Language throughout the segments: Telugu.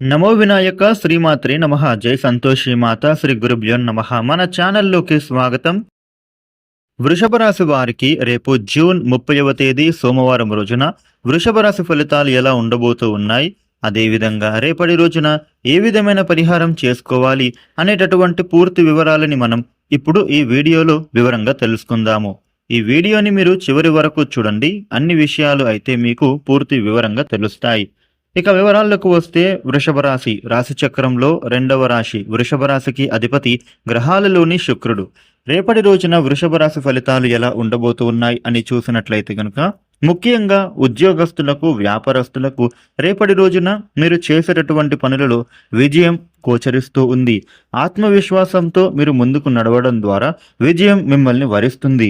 నమో వినాయక శ్రీమాత్రి నమ. జై సంతోషి మాత శ్రీ గురుభ్యో నమ. మన ఛానల్లోకి స్వాగతం. వృషభ రాశి వారికి రేపు జూన్ ముప్పైవ తేదీ సోమవారం రోజున వృషభ రాశి ఫలితాలు ఎలా ఉండబోతూ ఉన్నాయి? అదేవిధంగా రేపటి రోజున ఏ విధమైన పరిహారం చేసుకోవాలి అనేటటువంటి పూర్తి వివరాలని మనం ఇప్పుడు ఈ వీడియోలో వివరంగా తెలుసుకుందాము. ఈ వీడియోని మీరు చివరి వరకు చూడండి. అన్ని విషయాలు అయితే మీకు పూర్తి వివరంగా తెలుస్తాయి. ఇక వివరాలకు వస్తే వృషభ రాశి. రాశి చక్రంలో రెండవ రాశి. వృషభ రాశికి అధిపతి గ్రహాలలోని శుక్రుడు. రేపటి రోజున వృషభ రాశి ఫలితాలు ఎలా ఉండబోతూ ఉన్నాయి అని చూసినట్లయితే కనుక ముఖ్యంగా ఉద్యోగస్తులకు వ్యాపారస్తులకు రేపటి రోజున మీరు చేసేటటువంటి పనులలో విజయం గోచరిస్తూ ఉంది. ఆత్మవిశ్వాసంతో మీరు ముందుకు నడవడం ద్వారా విజయం మిమ్మల్ని వరిస్తుంది.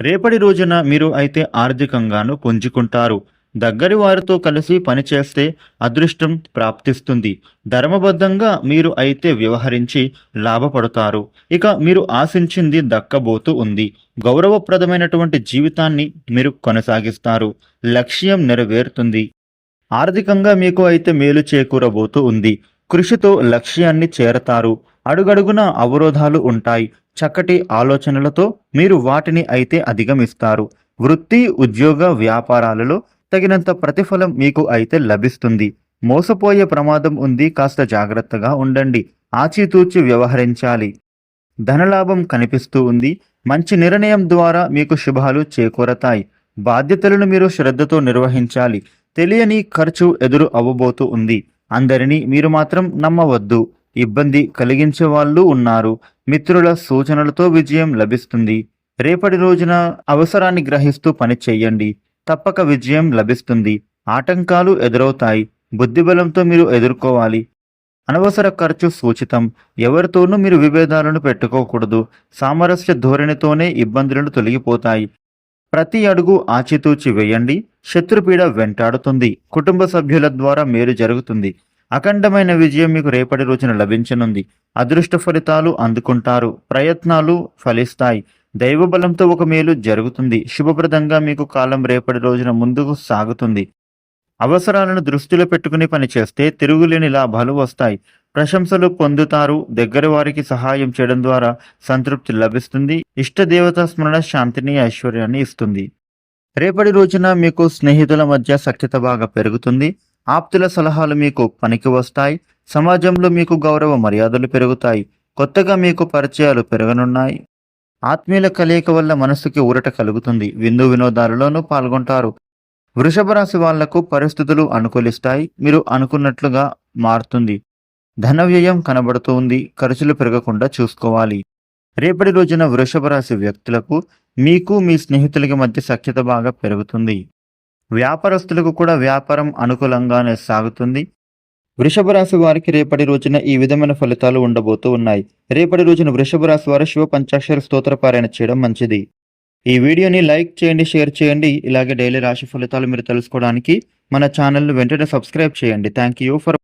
రేపటి రోజున మీరు అయితే ఆర్థికంగాను పుంజుకుంటారు. దగ్గరి వారితో కలిసి పనిచేస్తే అదృష్టం ప్రాప్తిస్తుంది. ధర్మబద్ధంగా మీరు అయితే వ్యవహరించి లాభపడతారు. ఇక మీరు ఆశించింది దక్కబోతూ ఉంది. గౌరవప్రదమైనటువంటి జీవితాన్ని మీరు కొనసాగిస్తారు. లక్ష్యం నెరవేరుతుంది. ఆర్థికంగా మీకు అయితే మేలు చేకూరబోతూ ఉంది. కృషితో లక్ష్యాన్ని చేరతారు. అడుగడుగున అవరోధాలు ఉంటాయి. చక్కటి ఆలోచనలతో మీరు వాటిని అయితే అధిగమిస్తారు. వృత్తి ఉద్యోగ వ్యాపారాలలో తగినంత ప్రతిఫలం మీకు అయితే లభిస్తుంది. మోసపోయే ప్రమాదం ఉంది. కాస్త జాగ్రత్తగా ఉండండి. ఆచితూచి వ్యవహరించాలి. ధనలాభం కనిపిస్తూ ఉంది. మంచి నిర్ణయం ద్వారా మీకు శుభాలు చేకూరతాయి. బాధ్యతలను మీరు శ్రద్ధతో నిర్వహించాలి. తెలియని ఖర్చు ఎదురు అవ్వబోతూ ఉంది. అందరినీ మీరు మాత్రం నమ్మవద్దు. ఇబ్బంది కలిగించే వాళ్ళు ఉన్నారు. మిత్రుల సూచనలతో విజయం లభిస్తుంది. రేపటి రోజున అవసరాన్ని గ్రహిస్తూ పని చెయ్యండి తప్పక విజయం లభిస్తుంది. ఆటంకాలు ఎదురవుతాయి. బుద్ధిబలంతో మీరు ఎదుర్కోవాలి. అనవసర ఖర్చు సూచితం. ఎవరితోనూ మీరు విభేదాలను పెట్టుకోకూడదు. సామరస్య ధోరణితోనే ఇబ్బందులను తొలగిపోతాయి. ప్రతి అడుగు ఆచితూచి వేయండి. శత్రుపీడ వెంటాడుతుంది. కుటుంబ సభ్యుల ద్వారా మేలు జరుగుతుంది. అఖండమైన విజయం మీకు రేపటి రోజున లభించనుంది. అదృష్ట ఫలితాలు అందుకుంటారు. ప్రయత్నాలు ఫలిస్తాయి. దైవబలంతో ఒక మేలు జరుగుతుంది. శుభప్రదంగా మీకు కాలం రేపటి రోజున ముందుకు సాగుతుంది. అవసరాలను దృష్టిలో పెట్టుకుని పనిచేస్తే తిరుగులేని లాభాలు వస్తాయి. ప్రశంసలు పొందుతారు. దగ్గర వారికి సహాయం చేయడం ద్వారా సంతృప్తి లభిస్తుంది. ఇష్టదేవత స్మరణ శాంతిని ఐశ్వర్యాన్ని ఇస్తుంది. రేపటి రోజున మీకు స్నేహితుల మధ్య సఖ్యత బాగా పెరుగుతుంది. ఆప్తుల సలహాలు మీకు పనికి వస్తాయి. సమాజంలో మీకు గౌరవ మర్యాదలు పెరుగుతాయి. కొత్తగా మీకు పరిచయాలు పెరగనున్నాయి. ఆత్మీయుల కలయిక వల్ల మనస్సుకి ఊరట కలుగుతుంది. విందు వినోదాలలోనూ పాల్గొంటారు. వృషభ రాశి వాళ్ళకు పరిస్థితులు అనుకూలిస్తాయి. మీరు అనుకున్నట్లుగా మారుతుంది. ధన వ్యయం కనబడుతూ ఉంది. ఖర్చులు పెరగకుండా చూసుకోవాలి. రేపటి రోజున వృషభ రాశి వ్యక్తులకు మీకు మీ స్నేహితులకి మధ్య సఖ్యత బాగా పెరుగుతుంది. వ్యాపారస్తులకు కూడా వ్యాపారం అనుకూలంగానే సాగుతుంది. వృషభ రాశి వారికి రేపటి రోజున ఈ విధమైన ఫలితాలు ఉండబోతూ ఉన్నాయి. రేపటి రోజున వృషభ రాశి వారు శివ పంచాక్షర స్తోత్ర పారాయణ చేయడం మంచిది. ఈ వీడియోని లైక్ చేయండి షేర్ చేయండి. ఇలాగే డైలీ రాశి ఫలితాలు మీరు తెలుసుకోవడానికి మన ఛానల్ను వెంటనే సబ్స్క్రైబ్ చేయండి. Thank you for